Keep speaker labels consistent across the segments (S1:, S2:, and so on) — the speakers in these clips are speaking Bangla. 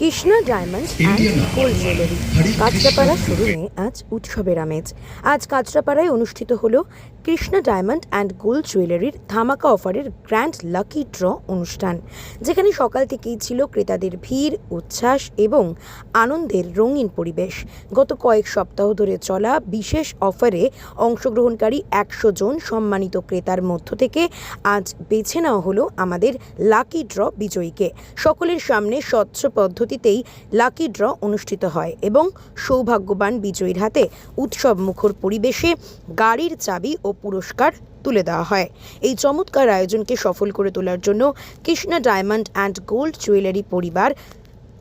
S1: Krishna diamond and gold jewellery. Kanchrapara শোরুমে আজ উৎসবের আমেজ। আজ কাঁচরাপাড়ায় অনুষ্ঠিত হল কৃষ্ণা ডায়মন্ড অ্যান্ড গোল্ড জুয়েলারির ধামাকা অফারের গ্র্যান্ড লাকি ড্র অনুষ্ঠান যেখানে সকাল থেকেই ছিল ক্রেতাদের ভিড় উচ্ছ্বাস এবং আনন্দের রঙিন পরিবেশ। গত কয়েক সপ্তাহ ধরে চলা বিশেষ অফারে অংশগ্রহণকারী একশো জন সম্মানিত ক্রেতার মধ্য থেকে আজ বেছে নেওয়া হলো আমাদের লাকি ড্র বিজয়ীকে। সকলের সামনে স্বচ্ছ পদ্ধতিতেই লাকি ড্র অনুষ্ঠিত হয় এবং সৌভাগ্যবান বিজয়ীর হাতে উৎসব মুখর পরিবেশে গাড়ির চাবি ও পুরস্কার তুলে দেওয়া হয়। এই চমৎকার আয়োজনকে সফল করে তোলার জন্য Krishna diamond and gold jewellery পরিবার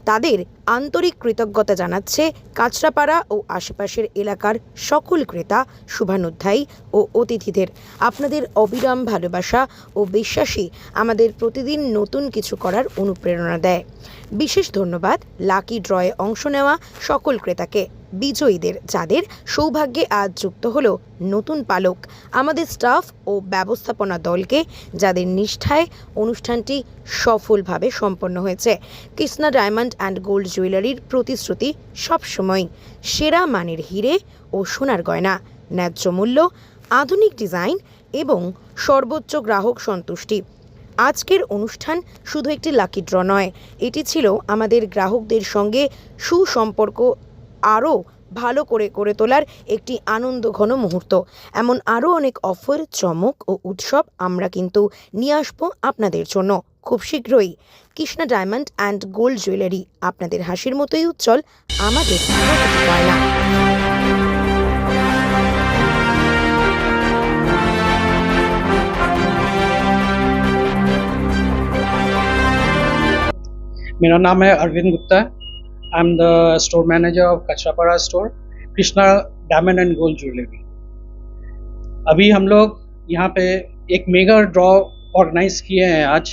S1: তাদের আন্তরিক কৃতজ্ঞতা জানাচ্ছে কাঁচরাপাড়া ও আশেপাশের এলাকার সকল ক্রেতা, শুভানুধ্যায়ী ও অতিথিদের। আপনাদের অবিরাম ভালোবাসা ও বিশ্বাসই আমাদের প্রতিদিন নতুন কিছু করার অনুপ্রেরণা দেয়। বিশেষ ধন্যবাদ লাকি ড্রয়ে অংশ নেওয়া সকল ক্রেতাকে। বিজয়ীদের, যাদের সৌভাগ্যে আজ যুক্ত হলো নতুন পালক। আমাদের স্টাফ ও ব্যবস্থাপনা দলকে যাদের নিষ্ঠায় অনুষ্ঠানটি সফলভাবে সম্পন্ন হয়েছে। কৃষ্ণা ডায়মন্ড অ্যান্ড গোল্ড জুয়েলারির প্রতিশ্রুতি সবসময় সেরা মানের হিরে ও সোনার গয়না, ন্যায্য মূল্য, আধুনিক ডিজাইন এবং সর্বোচ্চ গ্রাহক সন্তুষ্টি। আজকের অনুষ্ঠান শুধু একটি লাকি ড্র নয়, এটি ছিল আমাদের গ্রাহকদের সঙ্গে সুসম্পর্ক আরও ভালো করে করে তোলার একটি আনন্দ ঘন মুহূর্ত। এমন আরও অনেক অফার, চমক ও উৎসব আমরা কিন্তু নিয়ে আসব আপনাদের জন্য। খুব শীঘ্রই Krishna diamond and gold jewellery আপনাদের হাসির মতোই উজ্জ্বল আমাদের প্রতিটি গয়না
S2: मेरा नाम है Arvind Gupta I am the store manager of Kanchrapara store Krishna diamond and gold jewellery अभी हम लोग यहाँ पे एक मेगा ड्रॉ ऑर्गेनाइज किए हैं आज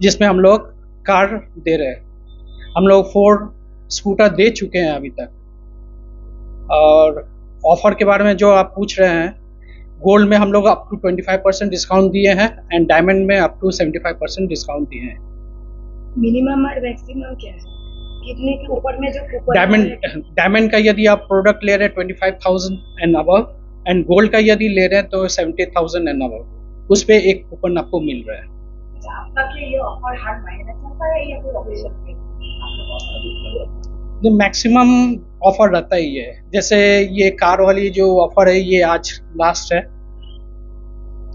S2: जिसमें हम लोग कार दे रहे हैं। हम लोग फोर स्कूटर दे चुके हैं अभी तक। और ऑफ़र के बारे में जो आप पूछ रहे हैं गोल्ड में हम लोग अप टू 25 परसेंट डिस्काउंट दिए हैं एंड डायमंड में अप टू 75 परसेंट डिस्काउंट दिए हैं।
S3: मिनिमम और मैक्सिमम क्या है? कितने के ऊपर में जो
S2: डायमंड डायमंड का यदि आप प्रोडक्ट ले रहे हैं twenty five thousand and above and gold का यदि ले रहे हैं तो सेवेंटी थाउज़ेंड एंड अबव उस पे एक कूपन आपको मिल रहा है।
S3: है या कोई पे?
S2: जो मैक्सिमम ऑफ़र रहता ही है जैसे ये कार वाली जो ऑफ़र है ये आज लास्ट है।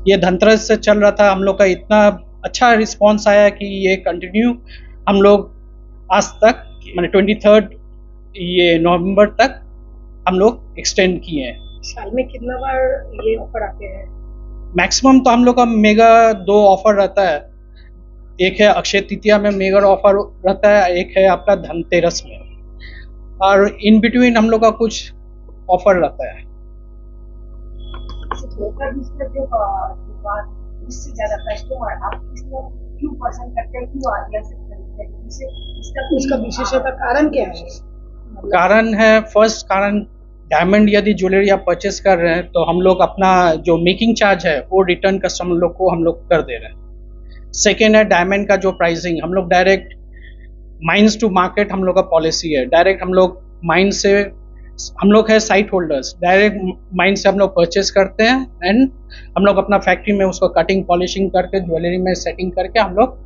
S2: ये धनतेरस से चल रहा था हम लोग का इतना अच्छा रिस्पांस आया कि ये कंटिन्यू हम लोग आज तक मैंने ट्वेंटी थर्ड ये नवंबर तक हम लोग एक्सटेंड किए हैं।
S3: साल में कितना बार ये ऑफ़र आते हैं?
S2: मैक्सिमम तो हम लोग का मेगा दो ऑफ़र रहता है। एक है अक्षय तृतीया में मेगा ऑफ़र रहता है एक है आपका धनतेरस में। और इन बिटवीन हम लोग का कुछ ऑफ़र रहता है।
S3: अ, हैं हैं? इससे इसका
S4: उसका विशेषता कारण क्या है?
S2: कारण है फ़र्स्ट कारण डायमंड यदि ज्वेलरी आप परचेस कर रहे हैं तो हम लोग अपना जो मेकिंग चार्ज है वो रिटर्न कस्टमर लोग को हम लोग कर दे रहे हैं। सेकेंड है डायमंड का जो प्राइसिंग हम लोग डायरेक्ट माइंस टू मार्केट हम लोग का पॉलिसी है डायरेक्ट हम लोग माइंड से हम लोग है साइट होल्डर्स डायरेक्ट माइंड से हम लोग परचेस करते हैं एंड हम लोग अपना फैक्ट्री में उसको कटिंग पॉलिशिंग करके ज्वेलरी में सेटिंग करके हम लोग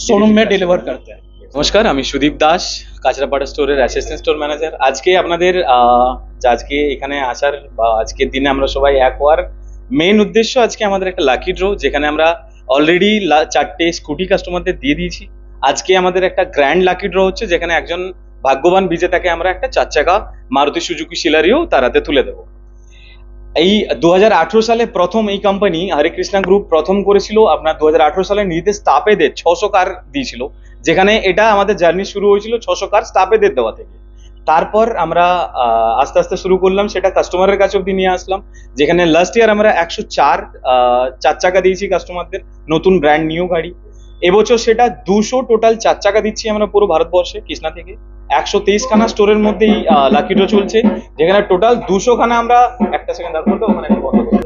S2: शोरूम में डिलीवर करते हैं
S5: নমস্কার আমি সুদীপ দাস কাঁচরাপাড়া স্টোরের অ্যাসিস্ট্যান্ট স্টোর ম্যানেজার আজকে আপনাদের আহ, যে আজকে এখানে আসার বা আজকের দিনে আমরা সবাই এক হওয়ার মেইন উদ্দেশ্য আজকে আমাদের একটা লাকি ড্র যেখানে আমরা অলরেডি চারটে স্কুটি কাস্টমারদের দিয়ে দিয়েছি। আজকে আমাদের একটা গ্র্যান্ড লাকি ড্র হচ্ছে, যেখানে একজন ভাগ্যবান বিজেতাকে আমরা একটা চার চাকা মারুতি সুজুকি শিলারিও তার হাতে তুলে দেবো। এই দু হাজার আঠারো সালে প্রথম এই কোম্পানি হরে কৃষ্ণা গ্রুপ প্রথম করেছিল, আপনার দু হাজার আঠারো সালে নিজেদের স্টাফেদের ছশো কার দিয়েছিল। যেখানে এটা আমাদের জার্নি শুরু হয়েছিল, ছশো কার স্টাফেদের দেওয়া থেকে। তারপর আমরা আস্তে আস্তে শুরু করলাম, সেটা কাস্টমারের কাছে অব্দি নিয়ে আসলাম, যেখানে লাস্ট ইয়ার আমরা একশো চার চার চাকা দিয়েছি কাস্টমারদের নতুন ব্র্যান্ড নিউ গাড়ি। এবছর সেটা দুশো টোটাল চার চাকা দিচ্ছি আমরা পুরো ভারতবর্ষে, কৃষ্ণা থেকে। একশো তেইশ খানা স্টোরের মধ্যেই লাকি ড্র চলছে, যেখানে টোটাল দুশো খানা আমরা, একটা সেকেন্ড রাখব তো ওখানে একটা বন্ধ করে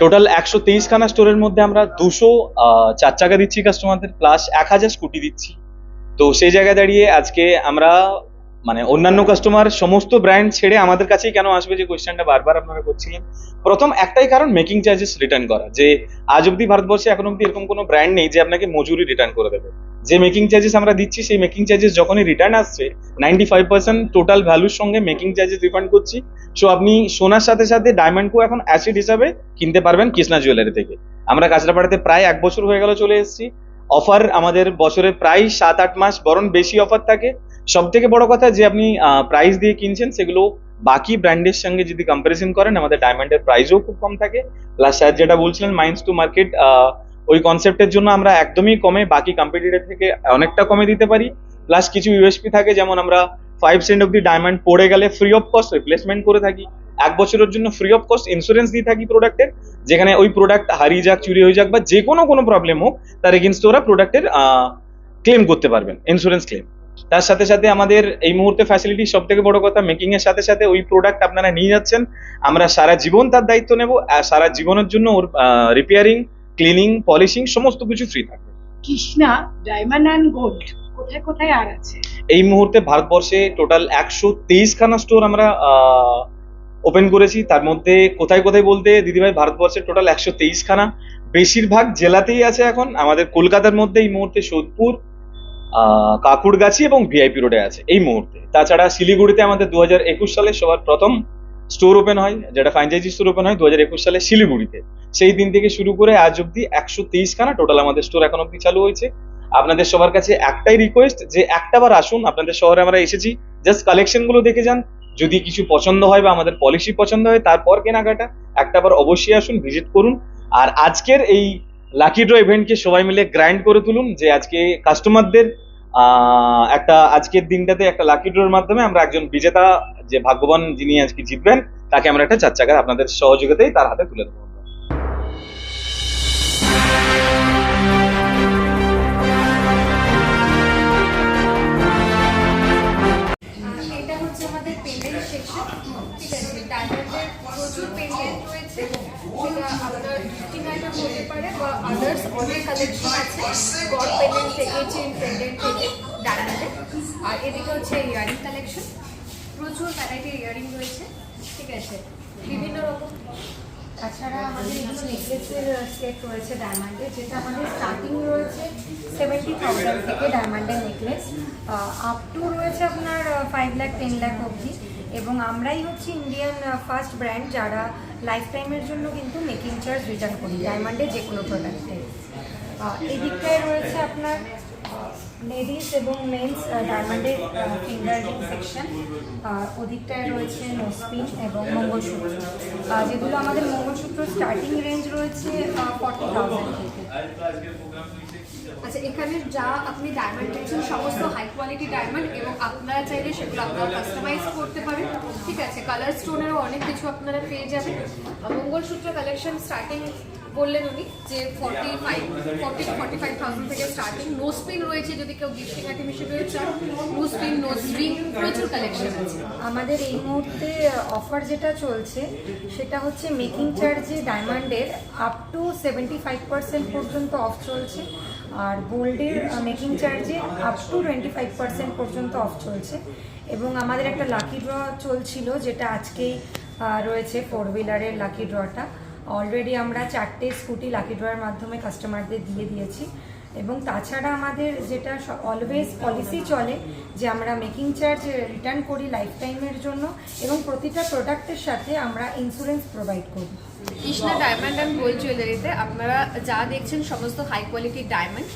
S5: টোটাল একশো তেইশ খানা স্টোরের মধ্যে আমরা দুশো চার চাকা দিচ্ছি কাস্টমারদের প্লাস এক হাজার স্কুটি দিচ্ছি। তো সেই জায়গায় দাঁড়িয়ে আজকে আমরা মানে অন্যান্য কাস্টমার সমস্ত ব্র্যান্ড ছেড়ে আমাদের কাছেই কেন আসবে যে কোয়েশ্চেনটা বারবার আপনারা করছিলেন? প্রথম একটাই কারণ মেকিং চার্জেস রিটার্ন করা। যে আজ অব্দি ভারতবর্ষে এখন অব্দি এরকম কোনো ব্র্যান্ড নেই যে আপনাকে মজুরি রিটার্ন করে দেবে। যে মেকিং চার্জেস আমরা দিচ্ছি, সেই মেকিং চার্জেস যখনই রিটার্ন আসছে নাইনটি ফাইভ পার্সেন্ট টোটাল ভ্যালুর সঙ্গে মেকিং চার্জেস রিফান্ড করছি। সো আপনি সোনার সাথে সাথে ডায়মন্ডকেও এখন অ্যাসিড হিসাবে কিনতে পারবেন কৃষ্ণা জুয়েলারি থেকে। আমরা কাঁচরাপাড়াতে প্রায় এক বছর হয়ে গেল চলে এসেছি। অফার আমাদের বছরে প্রায় সাত আট মাস বরং বেশি অফার থাকে। সব থেকে বড় কথা যে আপনি প্রাইস দিয়ে কিনছেন, সেগুলো বাকি ব্র্যান্ডের সঙ্গে যদি কম্পারিজন করেন, আমাদের ডায়মন্ডের প্রাইসও খুব কম থাকে। প্লাস স্যার যেটা বলছিলেন মাইন্স টু মার্কেট ওই কনসেপ্টের জন্য আমরা একদমই কমে, বাকি কম্পিটিটর থেকে অনেকটা কমে দিতে পারি। প্লাস কিছু ইউএসপি থাকে, যেমন আমরা ফাইভ সেন্ট অব্দি ডায়মন্ড পড়ে গেলে ফ্রি অফ কস্ট রিপ্লেসমেন্ট করে থাকি। এক বছরের জন্য ফ্রি অফ কস্ট ইন্স্যুরেন্স দিয়ে থাকি প্রোডাক্টের যেখানে ওই প্রোডাক্ট হারিয়ে যাক, চুরি হয়ে যাক বা যে কোনো কোনো প্রবলেম হোক, তার এগেনস্ট ওরা প্রোডাক্টের ক্লেম করতে পারবেন ইন্স্যুরেন্স ক্লেম তার সাথে সাথে আমাদের এই মুহূর্তে ফ্যাসিলিটি সব থেকে বড় কথা মেকিং এর সাথে সাথে ওই প্রোডাক্ট আপনারা নিয়ে যাচ্ছেন। আমরা সারা জীবন তার দায়িত্ব নেব আর সারা জীবনের জন্য ওর রিপেয়ারিং ক্লিনিং পলিশিং সমস্ত কিছু ফ্রি থাকবে।
S4: কৃষ্ণা ডায়মন্ড অ্যান্ড গোল্ড কোথায় কোথায় আর আছে?
S5: এই মুহূর্তে ভারতবর্ষে টোটাল একশো তেইশ খানা স্টোর আমরা ওপেন করেছি। তার মধ্যে কোথায় কোথায় বলতে দিদিভাই ভারতবর্ষের টোটাল একশো তেইশ খানা। বেশিরভাগ জেলাতেই আছে এখন। আমাদের কলকাতার মধ্যে এই মুহূর্তে সোদপুর কাকুরগাছি এবং ভিআইপি রোডে আছে এই মুহূর্তে। তাছাড়া শিলিগুড়িতে আমাদের দু সালে সবার প্রথম স্টোর ওপেন হয়, যেটা ফ্র্যাঞ্চাইজি স্টোর ওপেন হয় দু সালে শিলিগুড়িতে। সেই দিন থেকে শুরু করে আজ অব্দি একশো তেইশ খানা টোটাল আমাদের স্টোর এখন অব্দি চালু হয়েছে। আপনাদের সবার কাছে একটাই রিকোয়েস্ট যে একটাবার আসুন, আপনাদের শহরে আমরা এসেছি। জাস্ট কালেকশনগুলো দেখে যান। যদি কিছু পছন্দ হয় বা আমাদের পলিসি পছন্দ হয়, তারপর কেনাকাটা একটাবার অবশ্যই আসুন ভিজিট করুন। আর আজকের এই লাকি ড্র ইভেন্টকে সবাই মিলে গ্র্যান্ড করে তুলুন যে আজকে কাস্টমারদের একটা আজকের দিনটাতে একটা লাকি ড্রোর মাধ্যমে আমরা একজন বিজেতা, যে ভাগ্যবান যিনি আজকে জিতবেন, তাকে আমরা একটা চার চাকার আপনাদের সহযোগিতায় তার হাতে তুলে দেবো।
S6: আদার্স অনেক কালেকশন আছে গড পেন্ডেন্ট থেকে চেন পেন্ডেন্ট থেকে ডায়মন্ডের আর এদিকে হচ্ছে ইয়ারিং কালেকশন প্রচুর ভ্যারাইটির ইয়ারিং রয়েছে। ঠিক আছে। বিভিন্ন রকম। তাছাড়া আমাদের এগুলো নেকলেসের সেট রয়েছে ডায়মন্ডের যেটা আমাদের স্টার্টিং রয়েছে সেভেন্টি থাউজেন্ড থেকে ডায়মন্ডের নেকলেস আপ টু রয়েছে আপনার ফাইভ লাখ টেন লাখ অবধি। এবং আমরাই হচ্ছে ইন্ডিয়ান ফার্স্ট ব্র্যান্ড যারা লাইফ টাইমের জন্য কিন্তু মেকিং চার্জ রিটার্ন করি ডায়মন্ডের যে কোনো প্রোডাক্টে এদিকটায় রয়েছে আপনার লেডিস এবং মেন্স ডায়মন্ডের ফিঙ্গার সেকশন ওদিকটায় রয়েছে নোসপিন এবং মঙ্গলসূত্র। যেগুলো আমাদের মঙ্গলসূত্র স্টার্টিং রেঞ্জ রয়েছে ফর্টি থাউজেন্ড থেকে
S7: আচ্ছা এখানে যা আপনি ডায়মন্ড দেখছেন, সমস্ত হাই কোয়ালিটি ডায়মন্ড এবং আপনারা চাইলে সেগুলো আপনারা কাস্টমাইজ করতে পারেন। ঠিক আছে কালার স্টোনেরও অনেক কিছু আপনারা পেয়ে যাবেন। মঙ্গলসূত্র কালেকশন স্টার্টিং বললেন উনি যে forty five forty forty five thousand থেকে স্টার্টিং নোজ পিন রয়েছে যদি কেউ গিফটিং আইটেম হিসেবে চান নোজ পিন নোজ রিং প্রচুর কালেকশন আছে।
S6: আমাদের এই মুহূর্তে অফার যেটা চলছে, সেটা হচ্ছে মেকিং চার্জে ডায়মন্ডের up to seventy five percent পর্যন্ত অফ চলছে। আর গোল্ডের মেকিং চার্জে up to twenty five percent পর্যন্ত অফ চলছে। এবং আমাদের একটা লাকি ড্র চলছিল, যেটা আজকেই রয়েছে ফোর হুইলারের লাকি ড্রটা অলরেডি আমরা চারটে স্কুটি লাকি ড্রয়ের মাধ্যমে কাস্টমারদের দিয়ে দিয়েছি। এবং তাছাড়া আমাদের যেটা অলওয়েজ পলিসি চলে, যে আমরা মেকিং চার্জ রিটার্ন করি লাইফ টাইমের জন্য, এবং প্রতিটা প্রোডাক্টের সাথে আমরা ইন্স্যুরেন্স প্রোভাইড করি।
S7: কৃষ্ণা ডায়মন্ড অ্যান্ড গোল্ড জুয়েলারিতে আপনারা যা দেখছেন সমস্ত হাই কোয়ালিটির ডায়মন্ড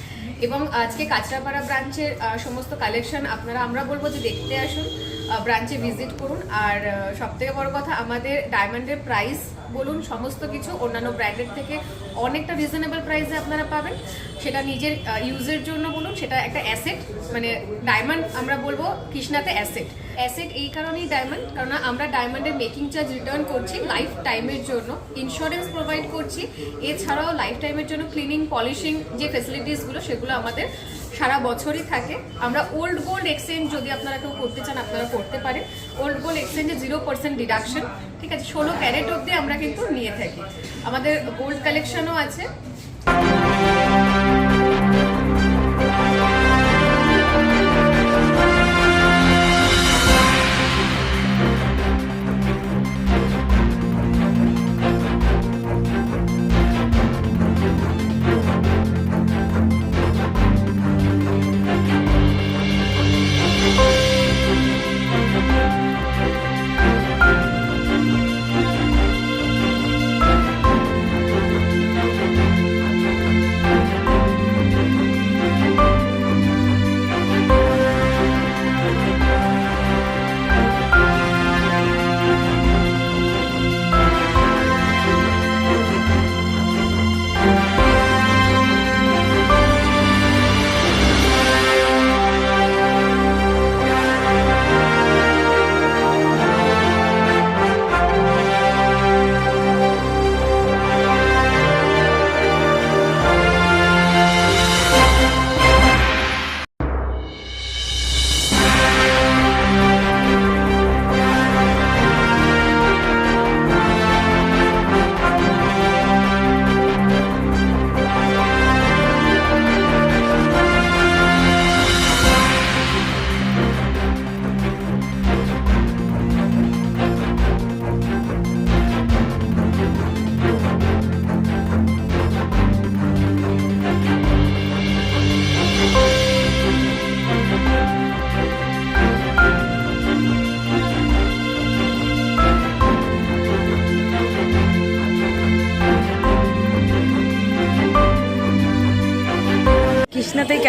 S7: এবং আজকে কাঁচরাপাড়া ব্রাঞ্চের সমস্ত কালেকশন আপনারা, আমরা বলব যে দেখতে আসুন। ব্রাঞ্চে ভিজিট করুন। আর সব থেকে বড় কথা, আমাদের ডায়মন্ডের প্রাইস বলুন, সমস্ত কিছু অন্যান্য ব্র্যান্ডের থেকে অনেকটা রিজনেবল প্রাইসে আপনারা পাবেন। সেটা নিজের ইউজের জন্য বলুন, সেটা একটা অ্যাসেট মানে ডায়মন্ড আমরা বলব কৃষ্ণাতে অ্যাসেট অ্যাসেট এই কারণেই ডায়মন্ড কারণ আমরা ডায়মন্ডের মেকিং চার্জ রিটার্ন করছি লাইফ টাইমের জন্য। ইন্স্যুরেন্স প্রোভাইড করছি। এছাড়াও লাইফ টাইমের জন্য ক্লিনিং পলিশিং যে ফেসিলিটিসগুলো সেগুলো আমাদের সারা বছরই থাকে। আমরা ওল্ড গোল্ড এক্সচেঞ্জ যদি আপনারা কেউ করতে চান, আপনারা করতে পারেন। ওল্ড গোল্ড এক্সচেঞ্জে জিরো পার্সেন্ট ডিডাকশন ঠিক আছে? ষোলো ক্যারেট অবধি আমরা কিন্তু নিয়ে থাকি। আমাদের গোল্ড কালেকশনও আছে।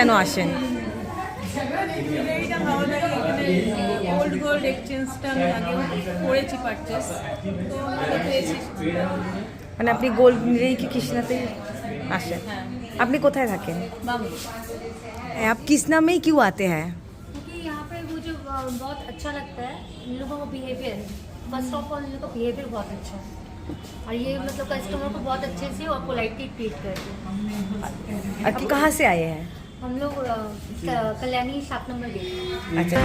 S8: কেন আসেন
S9: এইটা ভালো লাগে এখানে গোল্ড গোল্ড এক্সচেঞ্জটা আমি আগেও করেছি পারচেস তো ভালো পেয়েছি
S8: মানে আপনি গোল্ড নিলেই কি কৃষ্ণাতেই আসেন আপনি কোথায় থাকেন
S9: বাংলা
S8: आप किस नाम में क्यों आते हैं
S10: क्योंकि यहाँ पे मुझे अ, बहुत अच्छा लगता है इन लोगों का behaviour first of all in लोगों का बिहेवियर बहुत अच्छा है और ये मतलब कस्टमर को बहुत अच्छे से और पोलाइटली ट्रीट करते हैं
S8: आप कहाँ से आए हैं
S10: हम लोग कल्याणी सात नंबर गेट।
S8: अच्छा।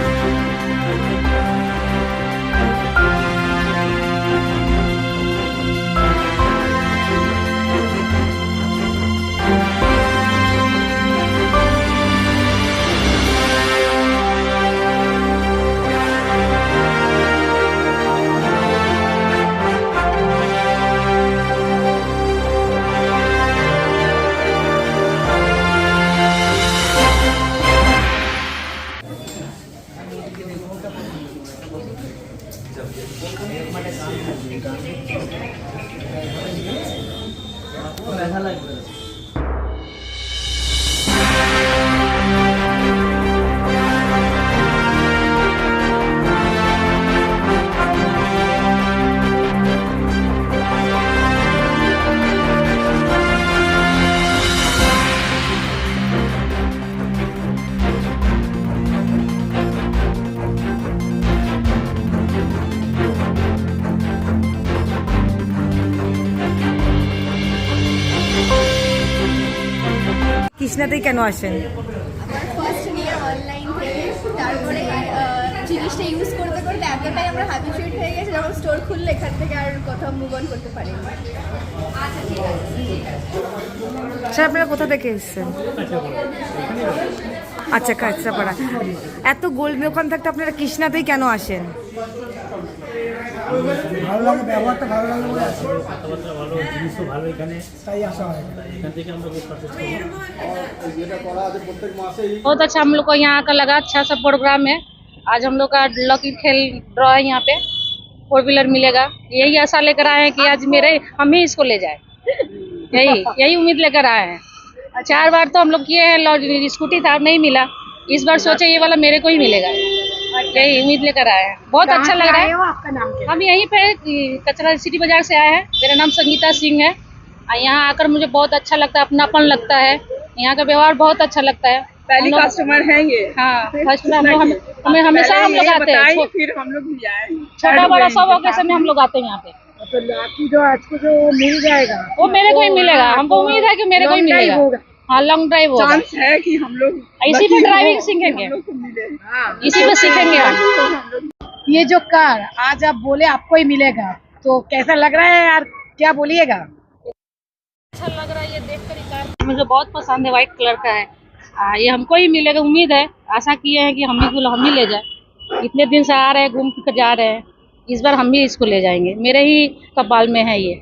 S8: কৃষ্ণাতেই কেন আসেন?
S7: ফার্স্ট নিয়ে অনলাইন থেকে তারপরে জিনিসটা ইউজ করতে করতে এতটাই আমরা হ্যাবিচুয়েট হয়ে গেছে যখন স্টোর খুললে এখান থেকে আর কোথাও মুভ অন করতে পারিনি। আচ্ছা ঠিক আছে।
S8: স্যার আপনারা কোথা থেকে এসেছেন? আচ্ছা কাঁচরাপাড়া। এত গোল্ড দোকান থাকতে আপনারা কৃষ্ণাতেই কেন আসেন?
S11: ভালো লাগে ব্যবহারটা ভালো লাগে বলে আসে কথাবার্তা ভালো জিনিসও ভালো এখানে তাই আসা হয় এখান থেকে আমরা খুব পারচেস করি
S12: बहुत अच्छा हम लोग को यहाँ का लगा अच्छा सा प्रोग्राम है आज हम लोग का लकी खेल ड्रॉ है यहाँ पे फोर व्हीलर मिलेगा यही आशा लेकर आए हैं कि आज मेरे हम ही इसको ले जाए यही यही उम्मीद लेकर आए हैं चार बार तो हम लोग किए हैं लॉ- स्कूटी था नहीं मिला इस बार सोचे ये वाला मेरे को ही मिलेगा यही उम्मीद लेकर आए हैं। बहुत अच्छा लग रहा है।
S4: आपका नाम क्या?
S12: हम यहीं पे कचरा सिटी बाज़ार से आए हैं। मेरा नाम संगीता सिंह है। और यहाँ आकर मुझे बहुत अच्छा लगता है अपनापन लगता है। यहाँ का व्यवहार बहुत अच्छा लगता है।
S4: पहली कस्टमर है ये।
S12: हाँ फ़र्स्ट में हम लोग हमें हमेशा हम लोग आते हैं।
S4: फिर हम लोग भी आए।
S12: छोटा बड़ा सब ओकेशन में हम लोग आते हैं यहाँ पे।
S4: तो जो आज को जो मिल जाएगा
S12: वो मेरे को ही मिलेगा। हमको उम्मीद है कि मेरे को ही मिलेगा। हाँ लॉन्ग ड्राइव होगा।
S4: चांस है कि हम लोग
S12: इसी पे ड्राइविंग
S4: हो,
S12: सीखेंगे।
S4: मिले।
S12: इसी पे सीखेंगे। हम
S4: ये जो कार आज आप बोले आपको ही मिलेगा तो कैसा लग रहा है यार? क्या बोलिएगा?
S12: अच्छा लग रहा है ये देख कर ही कार मुझे बहुत पसंद है व्हाइट कलर का है। आ, ये हमको ही मिलेगा उम्मीद है। आशा किए हैं कि हम ही को हम ही ले जाए। इतने दिन से आ रहे हैं घूम कर जा रहे हैं। इस बार हम भी इसको ले जाएँगे। मेरे ही कपाल में है ये।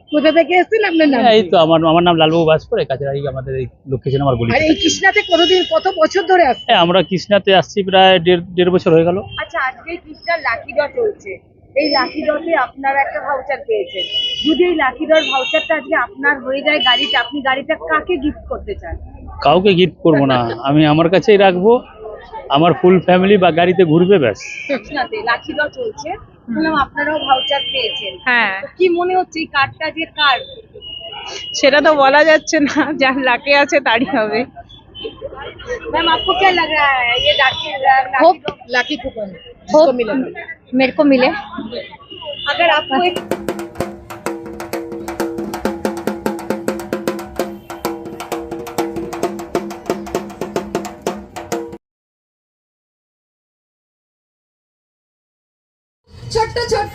S4: কোথা থেকে এসেছেন? আপনার নাম
S11: এই তো আমার আমার নাম লালবাবু বাসপুরে কাছাড়ি আমাদের এই লোকেশন আমার গলি
S4: আর এই কৃষ্ণাতে কতদিন কত বছর ধরে আসছে
S11: হ্যাঁ, আমরা কৃষ্ণাতে আসছি প্রায় দেড় দেড় বছর হয়ে গেল।
S4: আচ্ছা আজকে কৃষ্ণার লাকি ড্র চলছে। এই লাকি ড্রতে আপনারা একটা ভাউচার পেয়েছেন। যদি এই লাকি ড্রর ভাউচারটা আজকে আপনার হয়ে যায় গাড়িটা আপনি গাড়িটা কাকে গিফট করতে চান?
S11: কাউকে গিফট করব না। আমি আমার কাছেই রাখব। আমার ফুল ফ্যামিলি বা গাড়িতে ঘুরবে ব্যাস
S4: কৃষ্ণাতে লাকি ড্র চলছে শুনলাম আপনারাও ভাউচার পেয়েছেন
S9: হ্যাঁ
S4: তো কি মনে হচ্ছে এই কার্ডটা যে কার
S9: সেটা তো বলা যাচ্ছে না যার লাকে আছে তারই হবে
S4: मैम आपको क्या लग रहा है ये lucky
S10: Hope-
S4: lucky coupon
S10: Hope-
S4: जिसको मिलेगा
S10: मेरे को मिले
S4: अगर आपको एक
S7: ছোট্ট ছোট্ট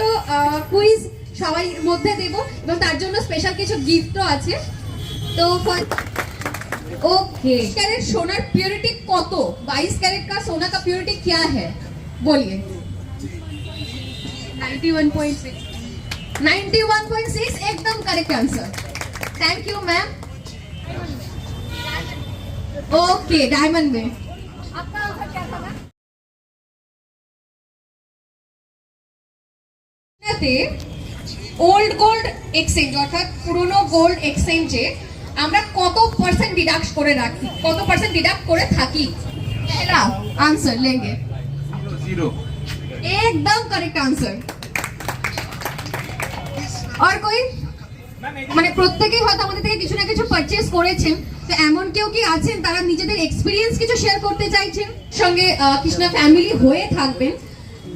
S7: কুইজ সবাই মধ্যে দেব এবং তার জন্য স্পেশাল কিছু গিফটও আছে তো ओके कैरेट सोना प्योरिटी কত 22 कैरेट का सोना का प्योरिटी क्या है बोलिए 91.6 91.6 एकदम correct answer thank you ma'am okay diamond में आपका তে ওল্ড গোল্ড এক্সচেঞ্জ অর্থাৎ পুরনো গোল্ড এক্সচেঞ্জে আমরা কত পার্সেন্ট ডিডাক্ট করে রাখি কত পার্সেন্ট ডিডাক্ট করে থাকি पहला आंसर लेंगे
S5: জিরো
S7: एकदम करेक्ट आंसर और कोई মানে প্রত্যেকেই হয়তো আমাদের থেকে কিছু না কিছু পারচেজ করেছেন তো এমন কেউ কি আছেন তারা নিজেদের এক্সপিরিয়েন্স কিছু শেয়ার করতে চাইছেন সঙ্গে আহ, কৃষ্ণা ফ্যামিলি হয়ে থাকবেন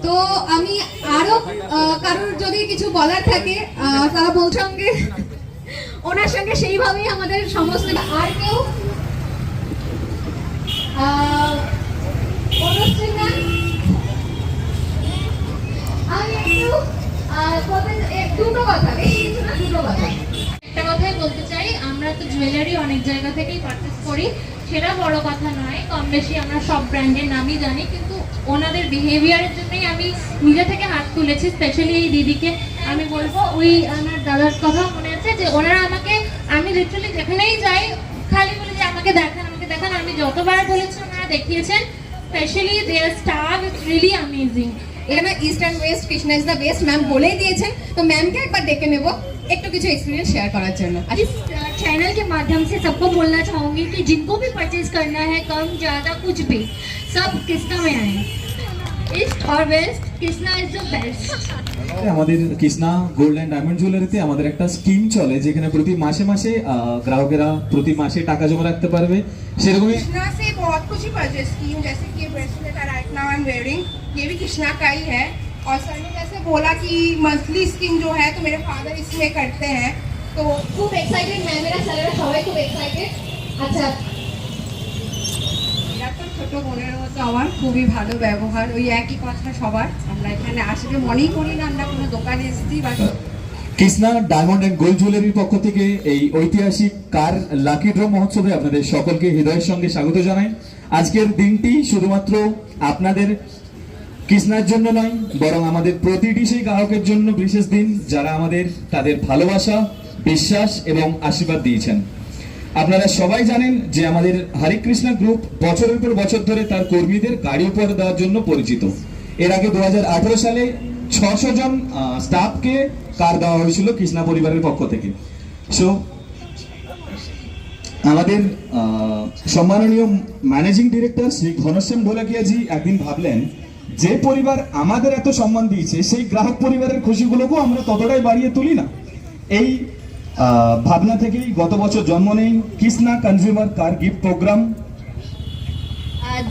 S7: তো আমি আরও কারোর যদি কিছু বলার থাকে তারা সঙ্গে, ওনার সঙ্গে সেইভাবেই আমাদের সমস্ত, আর কেউ? আমি একটু দুটো কথা দুটো কথা।
S13: একটা কথাই বলতে চাই, আমরা তো জুয়েলারি অনেক জায়গা থেকেই পারচেস করি। সেটা বড় কথা নয়, কম বেশি আমরা সব ব্র্যান্ডের নামই জানি, কিন্তু ওনাদের বিহেভিয়ারের জন্যই আমি নিজে থেকে হাত তুলেছি স্পেশালি এই দিদিকে। আমি বলব, ওই আমার দাদার কথা মনে আছে যে, ওনারা আমাকে, আমি লিটারালি যেখানেই যাই, খালি বলে যে আমাকে দেখান আমাকে দেখান, আমি যতবার বলেছি, ওনারা দেখিয়েছেন। Specially their staff it's really amazing
S7: এখানে east and west Krishna is the best ma'am বলেই দিয়েছেন। তো ম্যামকে একবার ডেকে নেব? একটু কিছু এক্সপিরিয়েন্স শেয়ার করার জন্য আচ্ছা
S13: इस चैनल के माध्यम से सबको बोलना चाहूंगी कि जिनको भी परचेज करना है कम ज़्यादा कुछ भी सब किस्ता में आए ईस्ट और west Kisna is the best
S14: আমাদের কৃষ্ণা গোল্ড অ্যান্ড ডায়মন্ড জুয়েলারিতে আমাদের একটা স্কিম চলে যেখানে প্রতি মাসে মাসে আহ, গ্রাহকেরা প্রতি মাসে টাকা জমা রাখতে পারবে সেরকমই
S3: कृष्णा से बहुत कुछ ही परचेज की हूँ जैसे कि ये bracelet right now I am wearing ये भी कृष्णा का ही है और सर ने जैसे बोला कि मंथली स्कीम जो है तो मेरे फादर इसमें करते हैं तो
S7: খুব এক্সাইটেড ম্যামেরা স্যারেরা সবাই খুব এক্সাইটেড আচ্ছা
S3: এরা তো ছোট বোনের মতো আমার খুবই ভালো ব্যবহার ওই একই কথা সবার আমরা এখানে আসলে মনেই করি না আমরা কোনো দোকানে এসেছি বা
S14: কৃষ্ণা ডায়মন্ড অ্যান্ড গোল্ড জুয়েলারির পক্ষ থেকে এই ঐতিহাসিক কার লাকি ড্র মহোৎসবে আপনাদের সকলকে হৃদয়ের সঙ্গে স্বাগত জানাই আজকের দিনটি শুধুমাত্র আপনাদের কৃষ্ণার জন্য নয়, বরং আমাদের প্রতিটি সেই গ্রাহকের জন্য বিশেষ দিন যারা আমাদের, তাদের ভালোবাসা, বিশ্বাস এবং আশীর্বাদ দিয়েছেন। আপনারা সবাই জানেন যে আমাদের হরিকৃষ্ণা গ্রুপ বছরের পর বছর ধরে তার কর্মীদের গাড়ি উপহার দেওয়ার জন্য পরিচিত। এর আগে দু হাজার আঠারো সালে ছশো জন স্টাফকে কার দেওয়া হয়েছিল কৃষ্ণা পরিবারের পক্ষ থেকে। সো আমাদের সম্মাননীয় ম্যানেজিং ডিরেক্টর শ্রী ঘনশ্যাম ঢোলাকিয়াজি একদিন ভাবলেন যে পরিবার আমাদের এত সম্মান দিয়েছে, সেই গ্রাহক পরিবারের খুশিগুলোকেও আমরা ততটাই বাড়িয়ে তুলি না। এই ভাবনা থেকেই গত বছর জন্ম নেই Krishna consumer car gift
S7: program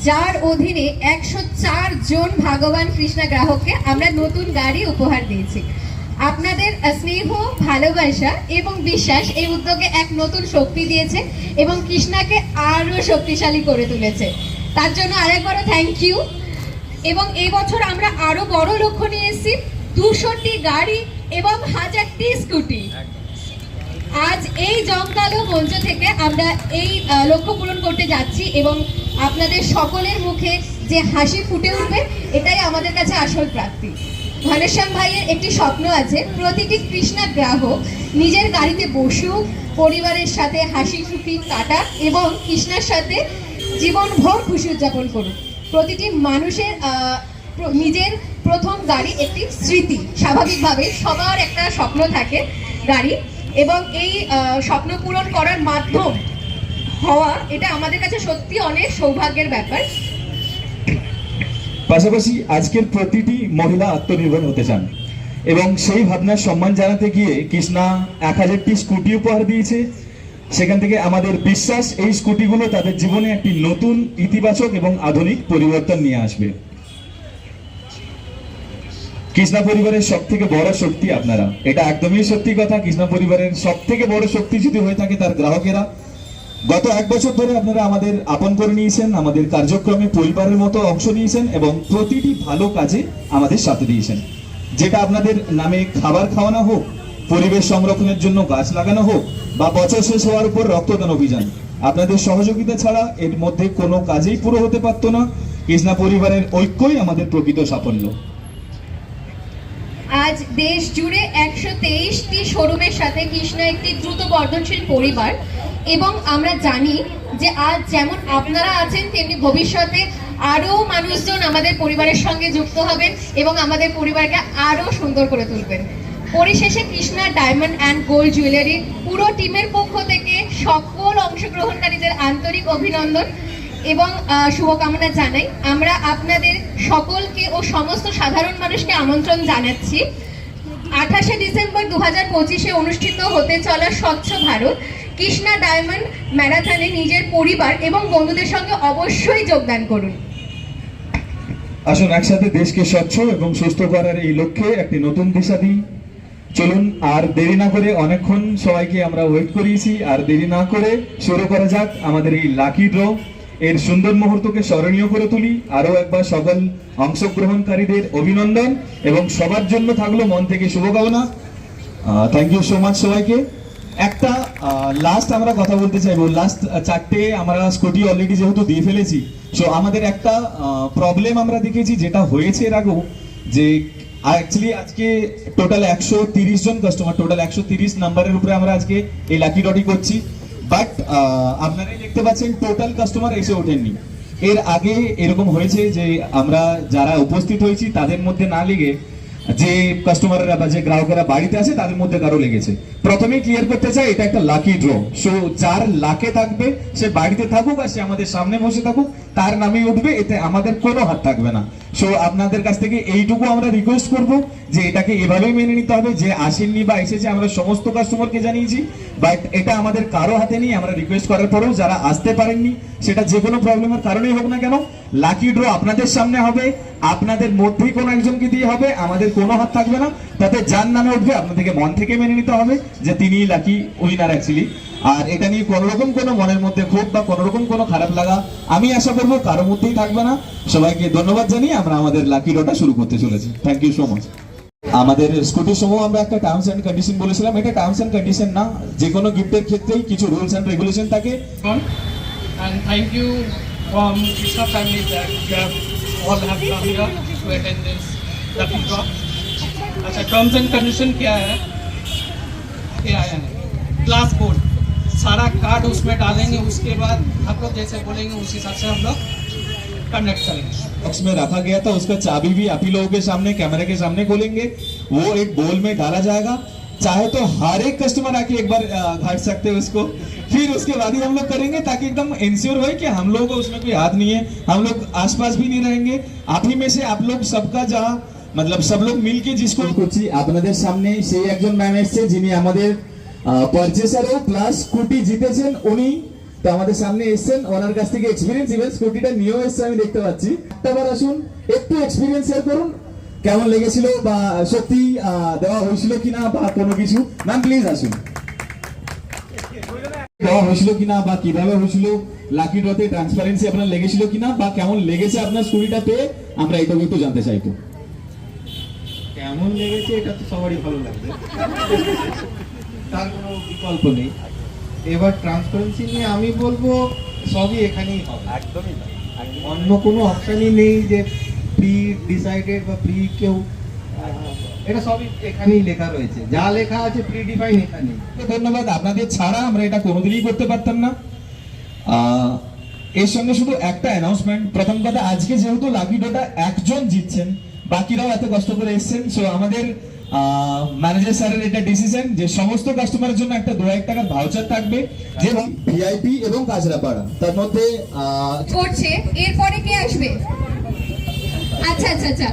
S7: যার অধীনে একশো চার জন ভাগবান কৃষ্ণা গ্রাহককে আমরা নতুন গাড়ি উপহার দিয়েছি। আপনাদের স্নেহ, ভালোবাসা এবং বিশ্বাস এই উদ্যোগে এক নতুন শক্তি দিয়েছে এবং কৃষ্ণাকে আরও শক্তিশালী করে তুলেছে। তার জন্য আরেকবারও থ্যাংক ইউ এবং এই বছর আমরা আরও বড় লক্ষ্য নিয়ে এসেছি দুশোটি গাড়ি এবং হাজারটি স্কুটি। আজ এই জমকালো মঞ্চ থেকে আমরা এই লক্ষ্য পূরণ করতে যাচ্ছি এবং আপনাদের সকলের মুখে যে হাসি ফুটে উঠবে, এটাই আমাদের কাছে আসল প্রাপ্তি। ঘনশ্যাম ভাইয়ের একটি স্বপ্ন আছে, প্রতিটি কৃষ্ণা গ্রাহক নিজের গাড়িতে বসুক, পরিবারের সাথে হাসি খুশি কাটাক এবং কৃষ্ণার সাথে জীবনভর খুশি উদযাপন করুক। প্রতিটি মানুষের নিজের প্রথম গাড়ি একটি স্মৃতি। স্বাভাবিকভাবে সবার একটা স্বপ্ন থাকে গাড়ি এবং এই স্বপ্ন পূরণ করার মাধ্যম হওয়া, এটা আমাদের কাছে সত্যি অনেক সৌভাগ্যের ব্যাপার।
S14: পাশাপাশি আজকের প্রতিটি মহিলা আত্মনির্ভর হতে চান এবং সেই ভাবনার সম্মান জানাতে গিয়ে কৃষ্ণা এক হাজারটি স্কুটি উপহার দিয়েছে। সেখান থেকে আমাদের বিশ্বাস এই স্কুটিগুলো তাদের জীবনে একটি নতুন, ইতিবাচক এবং আধুনিক পরিবর্তন নিয়ে আসবে। কৃষ্ণা পরিবারের সব থেকে বড় শক্তি আপনারা। এটা একদমই সত্যি কথা। কৃষ্ণা পরিবারের সব থেকে বড় শক্তি যদি হয়ে থাকে তার গ্রাহকেরা। গত এক বছর ধরে আপনারা আমাদের আপন করে নিয়েছেন, আমাদের কার্যক্রমে পরিবারের মতো অংশ নিয়েছেন এবং প্রতিটি ভালো কাজে আমাদের সাথে দিয়েছেন। যেটা আপনাদের নামে খাবার খাওয়ানো হোক পরিবেশ সংরক্ষণের জন্য গাছ লাগানো হোক বা বছর শেষ হওয়ার উপর রক্তদান অভিযান। আপনাদের সহযোগিতা ছাড়া এর মধ্যে কোনো কাজেই পুরো হতে পারতো না। কৃষ্ণা পরিবারের ঐক্যই আমাদের প্রকৃত সাফল্য।
S7: আজ দেশ জুড়ে একশো তেইশটি শোরুমের সাথে কৃষ্ণা একটি দ্রুত বর্ধনশীল পরিবার এবং আমরা জানি যে আজ যেমন আপনারা আছেন, তেমনি ভবিষ্যতে আরও মানুষজন আমাদের পরিবারের সঙ্গে যুক্ত হবেন এবং আমাদের পরিবারকে আরও সুন্দর করে তুলবেন। পরিশেষে Krishna diamond and gold jewellery পুরো টিমের পক্ষ থেকে সকল অংশগ্রহণকারীদের আন্তরিক অভিনন্দন এবং শুভকামনা জানাই। আমরা আপনাদের সকলকে ও সমস্ত সাধারণ মানুষকে আমন্ত্রণ জানাচ্ছি। আঠাশে ডিসেম্বর দু হাজার পঁচিশে অনুষ্ঠিত হতে চলা স্বচ্ছ ভারত, কৃষ্ণা ডায়মন্ড ম্যারাথনে নিজের পরিবার এবং বন্ধুদের সঙ্গে অবশ্যই যোগদান করুন।
S14: আসুন একসাথে দেশকে স্বচ্ছ এবং সুস্থ করার এই লক্ষ্যে একটি নতুন দিশা দিই। চলুন, আর দেরি না করে অনেকক্ষণ সবাইকে আমরা ওয়েট করিয়েছি। আর দেরি না করে শুরু করা যাক আমাদের এই লাকি ড্র এর সুন্দর মুহূর্তকে স্মরণীয় করে তুলি। আরও একবার সকল অংশগ্রহণকারীদের অভিনন্দন এবং সবার জন্য থাকল মন থেকে শুভকামনা। থ্যাংক ইউ সো মাচ সবাইকে। একটা লাস্ট আমরা কথা বলতে চাইব। লাস্ট চারটে আমরা স্কুটি অলরেডি যেহেতু দিয়ে ফেলেছি। সো আমাদের একটা প্রবলেম আমরা দেখেছি যেটা হয়েছে এর আগেও, যে অ্যাকচুয়ালি আজকে টোটাল একশো তিরিশ জন কাস্টমার টোটাল একশো তিরিশ নাম্বারের উপরে আমরা আজকে এই লাকি ডটি করছি। বাট আপনারাই দেখতে পাচ্ছেন টোটাল কাস্টমার এসে ওঠেননি। এর আগে এরকম হয়েছে যে আমরা যারা উপস্থিত হয়েছি, তাদের মধ্যে না লেগে যে কাস্টমাররা বা যে গ্রাহকেরা বাড়িতে আছে, তাদের মধ্যে কারও লেগেছে। প্রথমে ক্লিয়ার করতে চাই, এটা একটা লাকি ড্র সো যার লাকে থাকবে, সে বাড়িতে থাকুক আর সে আমাদের সামনে বসে থাকুক, তার নামেই উঠবে, এতে আমাদের কোনো হাত থাকবে না। সো আপনাদের কাছ থেকে এইটুকু আমরা রিকোয়েস্ট করব যে, এটাকে এভাবেই মেনে নিতে হবে যে, আসেননি বা এসেছে, আমরা সমস্ত কাস্টমারকে জানিয়েছি বাট এটা আমাদের কারও হাতে নেই, আমরা রিকোয়েস্ট করার পরেও যারা আসতে পারেননি, সেটা যে কোনো প্রবলেমের কারণেই হোক না কেন লাকি ড্র আপনাদের সামনে হবে। আপনাদের মধ্যেই কোনো একজনকে দিয়ে হবে, আমাদের কোনো হাত থাকবে না। তাতে যার নামে উঠবে, আপনাদেরকে মন থেকে মেনে নিতে হবে যে তিনিই লাকি উইনার অ্যাকচুয়ালি আর এটা নিয়ে কোনো রকম কোনো মনের মধ্যে ক্ষোভ বা কোনো রকম কোনো খারাপ লাগা আমি আশা করব কারোর মধ্যেই থাকবে না। সবাইকে ধন্যবাদ জানিয়ে আমরা আমাদের লাকি ড্রটা শুরু করতে চলেছি। থ্যাংক ইউ সো মাচ আমাদের স্কুটির সময় আমরা একটা টার্মস অ্যান্ড কন্ডিশন বলেছিলাম। এটা টার্মস অ্যান্ড কন্ডিশন না, যে কোনো গিফটের ক্ষেত্রেই কিছু রুলস অ্যান্ড রেগুলেশন থাকে।
S2: From Krishna draw. अच्छा टर्म्स एंड कंडीशन क्या है? क्या है क्लास बोर्ड सारा कार्ड उसमें डालेंगे, उसके बाद हम लोग जैसे बोलेंगे, उस हिसाब से हम लोग करेंगे।
S14: में रखा गया था, उसका चाबी भी आप ही लोगों के सामने कैमरे के सामने खोलेंगे। वो एक बोल में डाला जाएगा। चाहे तो हर एक कस्टमर आके एक बार घाट सकते हैं उसको। फिर उसके बाद ही हम लोग करेंगे ताकि एकदम इंश्योर हो कि हम लोगों को उसमें कोई हाथ नहीं है हम लोग आसपास भी नहीं रहेंगे आप ही में से आप लोग सबका जहाँ मतलब सब लोग মিলকে जिसको করছি আপনাদের সামনে সেই একজন ম্যাম এসেছে যিনি আমাদের পারচেসারও প্লাস স্কুটি জিতেছেন উনি তো আমাদের সামনে এসেছেন ওনার কাছ থেকে এক্সপিরিয়েন্স ইভেন স্কুটিটা নিয়েও এসেছে আমি দেখতে পাচ্ছি একটাবার আসুন একটু এক্সপিরিয়েন্স শেয়ার করুন কেমন লেগেছিল বা সত্যি আহ, দেওয়া হয়েছিল কিনা বা কোনো কিছু ম্যাম প্লিজ আসুন দেওয়া হয়েছিল কিনা বা কীভাবে হয়েছিল? লাকি ড্রতে ট্রান্সপারেন্সি আপনার লেগেছিল কিনা বা কেমন লেগেছে আপনার স্কুটিটা পেয়ে আমরা এটাও একটু জানতে চাইব
S11: কেমন লেগেছে এটা তো সবারই ভালো লাগবে। তার কোনো বিকল্প নেই। এবার ট্রান্সপারেন্সি নিয়ে আমি বলব সবই এখানেই হবে। একদমই অন্য কোনো অপশনই নেই যে প্রি ডিসাইডেড বা প্রি কেউ এটা সবই এখানেই লেখা রয়েছে। যা লেখা আছে প্রি ডিফাইন এখানেই
S14: ধন্যবাদ আপনাদের ছাড়া আমরা এটা কোনোদিনই করতে পারতাম না। আহ, এর সঙ্গে শুধু একটা অ্যানাউন্সমেন্ট প্রথম কথা আজকে যেহেতু লাকি ডোটা একজন জিতছেন বাকিরাও এত কষ্ট করে এসেছেন সো আমাদের ম্যানেজার স্যারের এটা ডিসিশন যে সমস্ত কাস্টমারের জন্য একটা দু হাজার টাকার ভাউচার থাকবে। যে ভিআইপি এবং কাজরাপাড়া তার মধ্যে আহ,
S7: করছে এরপরে কে আসবে? আচ্ছা আচ্ছা আচ্ছা।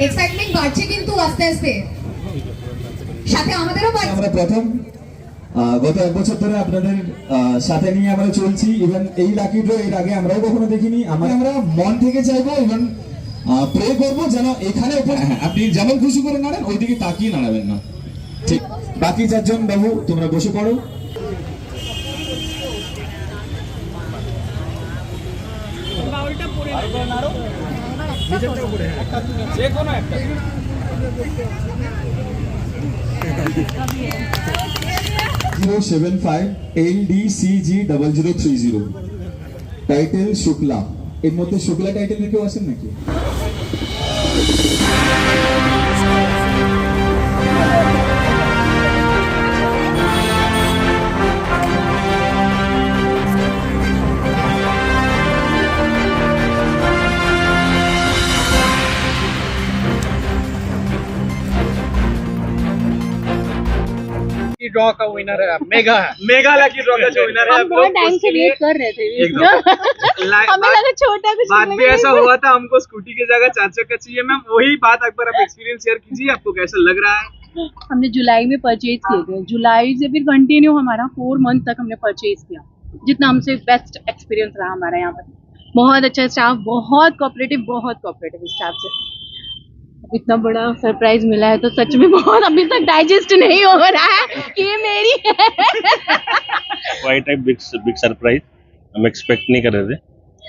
S7: এক্সাইটমেন্ট বাড়ছে কিন্তু আস্তে আস্তে। সাথে আমাদেরও বাড়ছে।
S14: আমরা প্রথম গত এক বছর ধরে আপনাদের সাথে নিয়ে আমরা চলছি। ইভেন এই লাকি ড্র এর আগে আমরাও কখনো দেখিনি। আমরা আমরা মন থেকে চাইব ইভেন প্রে করব যেন এখানে উপর- হ্যাঁ, আপনি যেমন খুশি করে নাড়েন ওইদিকে তাকিয়ে নাড়াবেন না। ঠিক। বাকি চারজন বাবু তোমরা বসে পড়ো।
S15: বাউলটা পড়ে
S14: zero seven five L D C G double zero three zero. Title Shukla. এর মধ্যে শুক্লা টাইটেলের কেউ আছেন নাকি?
S2: की ड्रॉ का विनर है मेगा है।
S5: मेगा लकी ड्रॉ का जो विनर है
S15: हम बहुत टाइम से वेट कर रहे थे। हमें लगा छोटा कुछ
S5: बात भी ऐसा हुआ था हमको स्कूटी की जगह चार चक्का चाहिए। मैम वही बात एक बार आप एक्सपीरियंस शेयर कीजिए आपको कैसा लग रहा है?
S15: हमने जुलाई में परचेज किए थे। जुलाई से फिर कंटिन्यू हमारा फोर मंथ तक हमने परचेज किया। जितना हमसे बेस्ट एक्सपीरियंस रहा हमारा यहाँ पर। बहुत अच्छा स्टाफ बहुत कॉपरेटिव बहुत कॉपरेटिव स्टाफ से। इतना बड़ा सरप्राइज़ मिला है तो सच में बहुत अभी तक डाइजेस्ट नहीं हो रहा है कि ये मेरी है।
S16: बिग बिग सरप्राइज़ हम एक्सपेक्ट नहीं कर रहे थे।